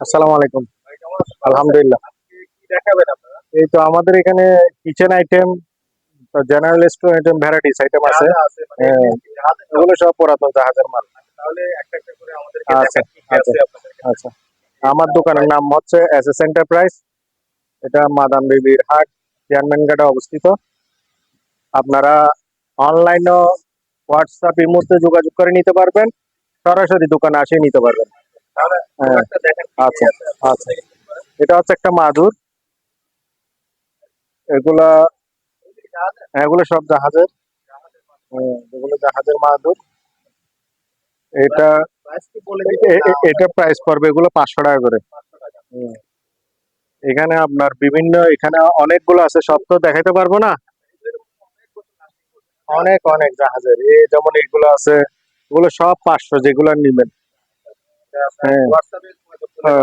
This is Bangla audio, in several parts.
আসসালামু আলাইকুম। আলহামদুলিল্লাহ। এই তো আমাদের এখানে kitchen item general store item varieties item আছে। হ্যাঁ, এগুলো সব পুরাতন জাহাজের মাল। আচ্ছা আচ্ছা আচ্ছা। আমার দোকানের নাম হচ্ছে এস এস এন্টারপ্রাইজ এটা মাদাম বিবির হাট চেয়ারম্যান ঘাটে অবস্থিত। আপনারা অনলাইনও হোয়াটসঅ্যাপ এর মধ্যে যোগাযোগ করে নিতে পারবেন। সরাসরি দোকানে আসে নিতে পারবেন। হ্যাঁ আচ্ছা আচ্ছা এটা হচ্ছে একটা মাদুর। এগুলা এগুলো সব জাহাজের হ্যাঁ, এগুলো জাহাজের মাদুর। এটা এ- এ- এটা প্রাইস পড়বে এগুলো পাঁচশো টাকা করে। এখানে আপনার বিভিন্ন এখানে অনেকগুলো আছে সব তো দেখাইতে পারব না? অনেক অনেক জাহাজের। এই যেমন এগুলো আছে এগুলো সব পাঁচশো যেগুলো নিবেন।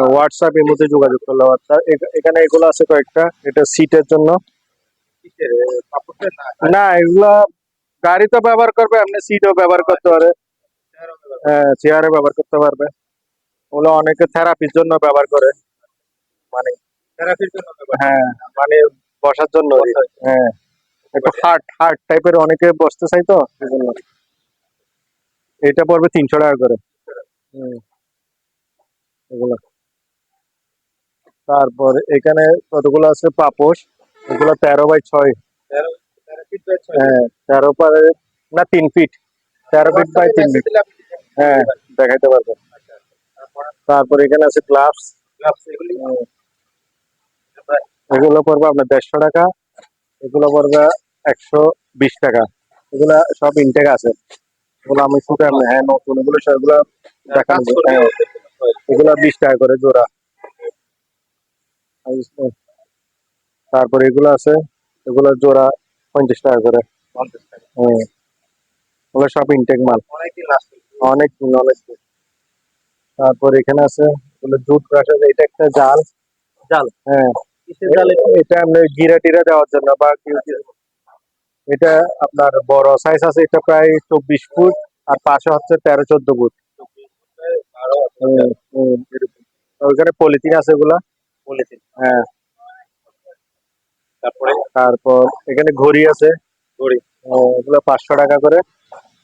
হোয়াটসঅ্যাপ এর মধ্যে যোগাযোগ করলে এখানে এগুলো আছে কয়েকটা। এটা সিটের জন্য। না? এগুলা গাড়ি তো ব্যবহার করবে এমনি সিটও ব্যবহার করতে পারে। হ্যাঁ চেয়ারে ব্যবহার করতে পারবে। ওগুলো অনেকে থেরাপির জন্য ব্যবহার করে। মানে হ্যাঁ মানে বসার জন্য। হ্যাঁ একটু হার্ড হার্ড টাইপের অনেকে বসতে চাই তো এটা পড়বে তিনশো টাকা করে। হুম। এগুলো। তারপর এখানে কতগুলো আছে? পাপোশ। এগুলো তেরো বাই ছয়। হ্যাঁ তেরো পারে না তিন ফিট তেরো ফিট বাই তিন ফিট হ্যাঁ দেখাইতে পারব। তারপর? এখানে আছে গ্লাভস এগুলো? পড়বে আপনার দেড়শো টাকা। এগুলো পড়বে একশো বিশ টাকা। এগুলা সব ইনটেক আছে। এগুলো আমি শুধু হ্যাঁ নতুন এগুলো সবগুলো। হ্যাঁ এগুলো বিশ টাকা করে জোড়া। তারপরে এগুলো আছে এগুলো জোড়া পঞ্চাশ টাকা করে। হ্যাঁ এগুলো সব ইনটেক মাল। অনেক দিন অনেক দিন। তারপর এখানে আছে এগুলো জুট ব্রাশ আছে এটা একটা জাল। জাল? হ্যাঁ। এটা? আমরা গিরা টিরা দেওয়ার জন্য বা এটা আপনার বড় সাইজ আছে এটা প্রায় চব্বিশ ফুট আর পাশে হচ্ছে তেরো চোদ্দ ফুট। ওইখানে পলিথিন আছে এগুলা? হ্যাঁ। তারপরে? তারপর এখানে ঘড়ি আছে। ঘড়ি। এগুলো পাঁচশো টাকা করে।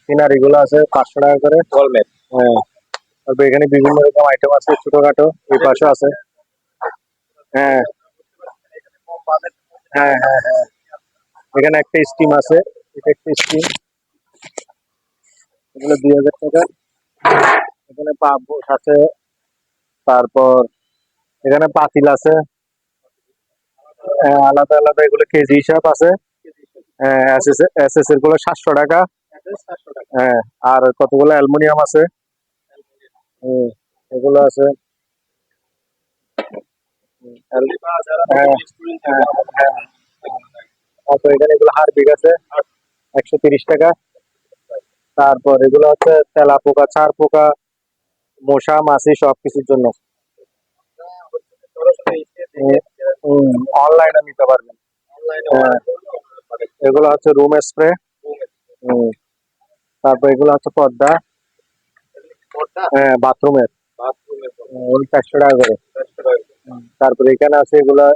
সিনারি গুলো আছে পাঁচশো টাকা করে। গলমেট হ্যাঁ। তারপর এখানে বিভিন্ন রকম আইটেম আছে ছোটখাটো এই পাশে আছে। হ্যাঁ। হ্যাঁ হ্যাঁ হ্যাঁ। এখানে একটা স্টিম আছে। এটা একটা স্টিম এগুলো দুই হাজার টাকা। এখানে পাবো আছে তারপর এখানে পাতিল আছে হ্যাঁ, আলাদা আলাদা এগুলো কেজি হিসাব আছে এস এস এরগুলো সাতশো টাকা হ্যাঁ আর কতগুলো অ্যালুমিনিয়াম আছে এগুলো আছে হ্যাঁ, হ্যাঁ, হ্যাঁ। এখানে হারবিক আছে একশো তিরিশ টাকা তারপর এগুলো হচ্ছে তেলা পোকা ছাড় পোকা মশা, মাছি সব কিছুর জন্য অনলাইনে নিতে পারবেন। এগুলো হচ্ছে রুম স্প্রে তারপর এগুলো হচ্ছে পর্দা হ্যাঁ বাথরুমের ওই চারশো টাকা করে। তারপরে এখানে আছে এগুলা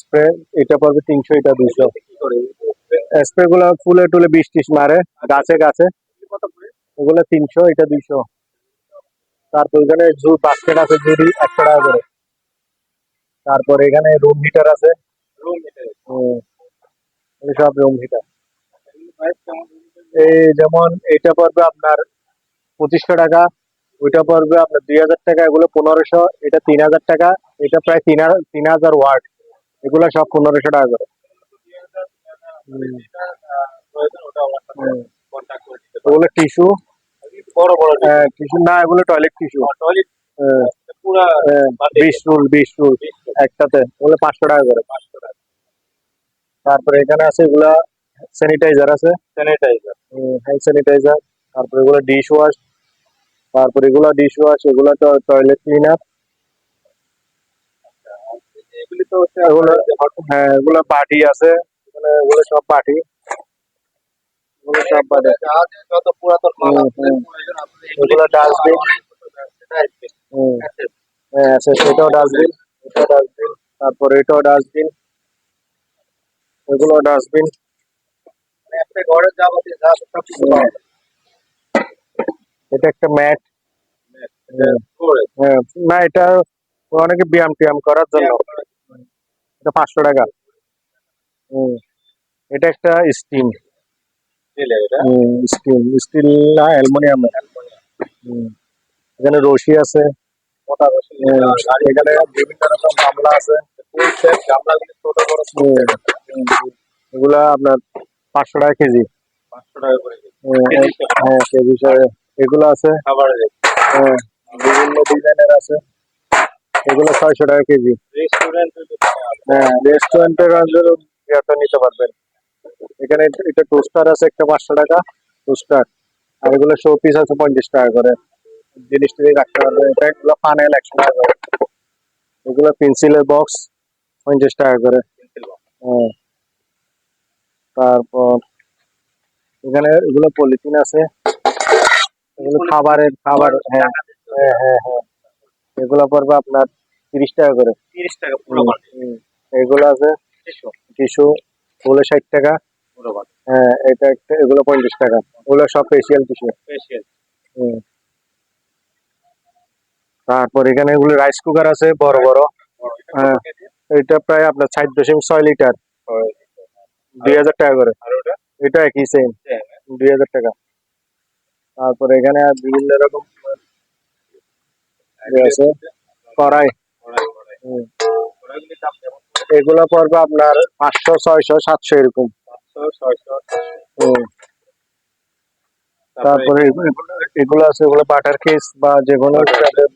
স্প্রে এটা পড়বে তিনশো, এটা দুইশো। স্প্রে গুলো ফুলে টুলে বিশ টিস মারে, গাছে গাছে। ওগুলো তিনশো, এটা দুইশো। তারপর এখানে জু বাস্কেট আছে জুড়ি একশো টাকা করে। তারপর এখানে রুম হিটার আছে। সব রুম হিটার এই যেমন এটা পড়বে আপনার পঁচিশশো টাকা ওইটা পড়বে আপনার দুই হাজার টাকা এগুলো পনেরোশো এটা তিন হাজার টাকা এটা প্রায় তিন হাজার তিন হাজার ওয়াট। এগুলো সব পনেরোশো টাকা করে। ওগুলো টিস্যু বড় বড় টিস্যু না এগুলো টয়লেট টিস্যু টয়লেট পুরা বিশ রুল বিশ রুল একটাতে ওগুলো পাঁচশো টাকা করে। তারপরে এখানে আছে এগুলা স্যানিটাইজার আছে। স্যানিটাইজার হ্যান্ড স্যানিটাইজার তারপরে এগুলো ডিশ ওয়াশ তারপরে এগুলো ডিশ ওয়াশ এগুলো টয়লেট ক্লিনার এগুলি হচ্ছে এগুলো হ্যাঁ এগুলো পার্টি আছে এগুলো সব পার্টি হ্যাঁ এটাও ডাস্টবিন ডাস্টবিন, তারপর এটাও ডাস্টবিন এগুলো ডাস্টবিন। এটা একটা ম্যাট। করে না, এটা অনেকে ব্যায়াম টিয়াম করার জন্য। এটা পাঁচশো টাকা। এটা একটা স্টিম। স্টিল স্টিল না অ্যালুমিনিয়াম এখানে রশি আছে মোটা রশি হুম, এখানে বিভিন্ন রকম গামলা আছে গামলাগুলি ছোট বড়। এগুলা আপনার পাঁচশো টাকা কেজি পাঁচশো টাকা করে। হ্যাঁ কেজি হিসাবে এগুলো আছে খাবারের হ্যাঁ, বিভিন্ন ডিজাইনের আছে এগুলো ছয়শো টাকা কেজি রেস্টুরেন্ট হ্যাঁ রেস্টুরেন্টের নিতে পারবেন এখানে এটা- টোস্টার আছে একটা পাঁচশো টাকা টোস্টার আর এগুলো শো পিস আছে পঞ্চাশ টাকা করে। জিনিস টিনিস রাখতে পারবে এটা এগুলো পানেল একশো টাকা করে। এগুলো পেন্সিলের বক্স পঞ্চাশ টাকা করে। হ্যাঁ। তারপর এখানে এগুলো পলিথিন আছে। এগুলো খাবারের খাবার হ্যাঁ। হ্যাঁ হ্যাঁ হ্যাঁ। এগুলো পড়বে আপনার তিরিশ টাকা করে। তিরিশ টাকা এগুলো আছে টিস্যু ওগুলো ষাট টাকা। হ্যাঁ এটা একটা এগুলো পঞ্চাশ টাকা। ওগুলো সব ফেসিয়াল স্পেশাল তারপর এখানে এগুলো রাইস কুকার আছে বড় বড়। হ্যাঁ এটা প্রায় আপনার ষাট দশমিক ছয় লিটার। দুই হাজার টাকা করে। এটা একই সেম দুই হাজার টাকা। তারপর এখানে বিভিন্ন রকম আছে। কড়াই। এগুলো পড়বে আপনার পাঁচশো ছয়শো সাতশো এরকম। তারপরে এগুলো- আছে এগুলো বাটার কেস বা যে কোনো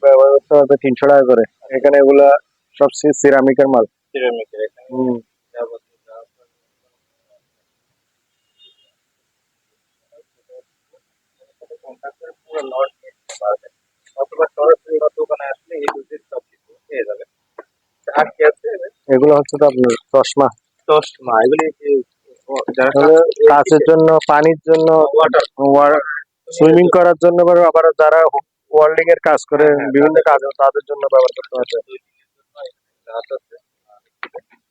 ব্যবহার করতে হবে তিনশো টাকা করে। এখানে এগুলা সব সিরামিকের মাল। সিরামিকের হুম। অথবা সরাসরি দোকানে আসলে এই দুধের সব কিছু পেয়ে যাবেন আর কি আছে এগুলো হচ্ছে তো আপনার চশমা। চশমা এগুলি কাজের জন্য পানির জন্য ওয়াটার সুইমিং করার জন্য আবার যারা ওয়ার্ল্ডিং এর কাজ করে হ্যাঁ, হ্যাঁ, বিভিন্ন কাজ তাদের জন্য ব্যবহার করতে পারবে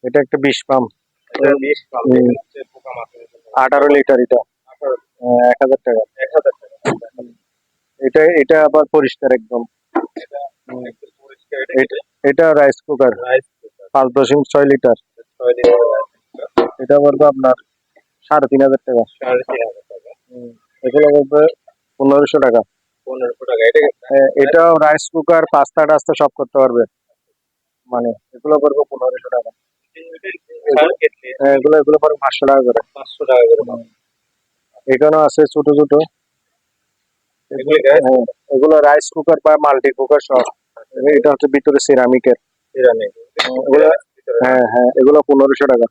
এটা একটা বিষ পাম্প। আঠারো লিটার এটা। এক হাজার টাকা। এক হাজার টাকা। এটা এটা আবার পরিষ্কার একদম। এটা রাইস কুকার রাইস পাঁচ দশমিক ছয় লিটার। এটা পড়বে আপনার সাড়ে তিন হাজার টাকা। সাড়ে তিন হাজার টাকা। এগুলো পড়বে পনেরোশো টাকা। পনেরোশো টাকা এটা হ্যাঁ, এটাও রাইস কুকার পাস্তা টাস্তা সব করতে পারবে। মানে এগুলো পড়বে পনেরোশো টাকা। হ্যাঁ, এগুলো এগুলো পড়বে পাঁচশো টাকা করে। পাঁচশো টাকা করে এখানেও আছে ছোট ছোট। হ্যাঁ, এগুলো রাইস কুকার বা মাল্টি কুকার সব। এটা হচ্ছে ভিতরে সিরামিকের হ্যাঁ হ্যাঁ এগুলো পনেরোশো টাকা।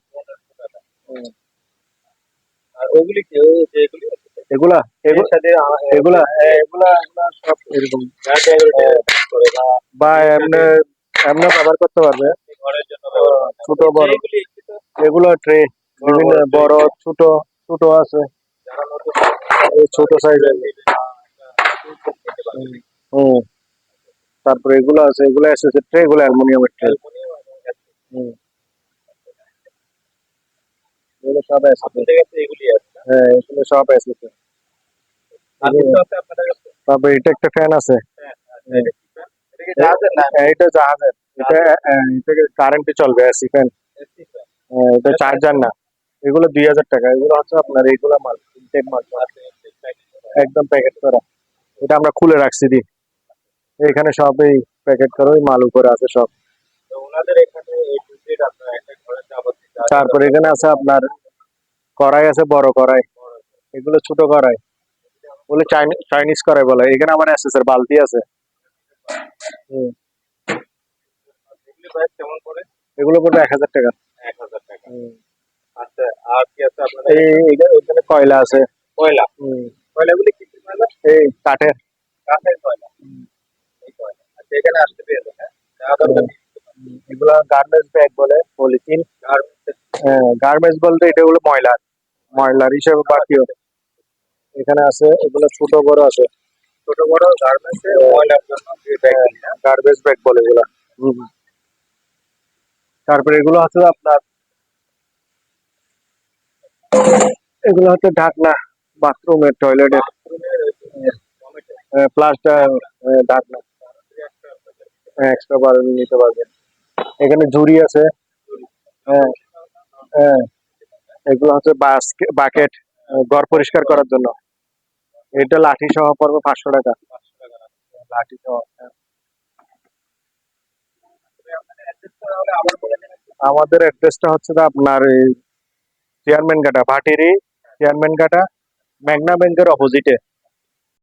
আর ওগুলি কি এগুলি? এগুলা এগুলো। হ্যাঁ, সব এরকম। বা এমনি এমনি করতে পারবে। ছোট বড়। এগুলো ট্রে বিভিন্ন বড় ছোট ছোট আছে। ছোট সাইজের নিতে হুম। তারপরে এগুলো আছে এগুলো আছে ট্রে এগুলো অ্যালুমিনিয়ামের ট্রে। এগুলো সব? হ্যাঁ এগুলো সব? তারপরে এটা একটা ফ্যান আছে। হ্যাঁ, আচ্ছা, এটা জাহাজের হ্যাঁ, এটা এটা কারেন্টে চলবে এসি ফ্যান? এটা চার্জার না। এগুলো দুই হাজার টাকা। এগুলো হচ্ছে আপনার এইগুলো মাল ইনটেক মাল। একদম প্যাকেট করা। এটা আমরা খুলে রাখছি দি। এখানে সব এই প্যাকেট করা ওই মাল উপরে আছে সব। তারপরে এখানে আছে আপনার কড়াই আছে বড় কড়াই। এগুলো ছোট কড়াই। বলে চাইনিজ কড়াই বলে। এখানে আমার এসএস এর বালতি আছে। এগুলি পড়বে এক হাজার টাকা। আচ্ছা, আছে কয়লা আছে। কয়লা। কয়লাগুলি? এই কাঠের। কাঠের কয়লা। আচ্ছা, এখানে আসতে হ্যাঁ? পারবেন। এগুলো গার্মেন্টস ব্যাগ বলে পলিথিন গার্মেন্টস বলতে এটা হলো ময়লার ময়লার হিসেবে বাকিও এখানে আছে এগুলো ছোট বড় আছে। ছোট বড় গার্মেন্টস ময়লার জন্য হ্যাঁ? গার্বেজ ব্যাগ বলে এগুলো। তারপরে এগুলো হচ্ছে আপনার এগুলো হচ্ছে ঢাকনা বাথরুমের টয়লেটের প্লাসটা ঢাকনা। এক্সট্রা পারবেন নিতে পারবেন। এখানে ঝুড়ি আছে। হ্যাঁ হ্যাঁ এগুলো হচ্ছে বাকেট ঘর পরিষ্কার করার জন্য। এটা লাঠি সহ পড়বে পাঁচশো টাকা। লাঠি সহ হ্যাঁ। আমাদের অ্যাড্রেসটা হচ্ছে আপনার চেয়ারম্যান কাটা ভাটিরি চেয়ারম্যান কাটা ম্যাগনা ব্যাংকের অপোজিটে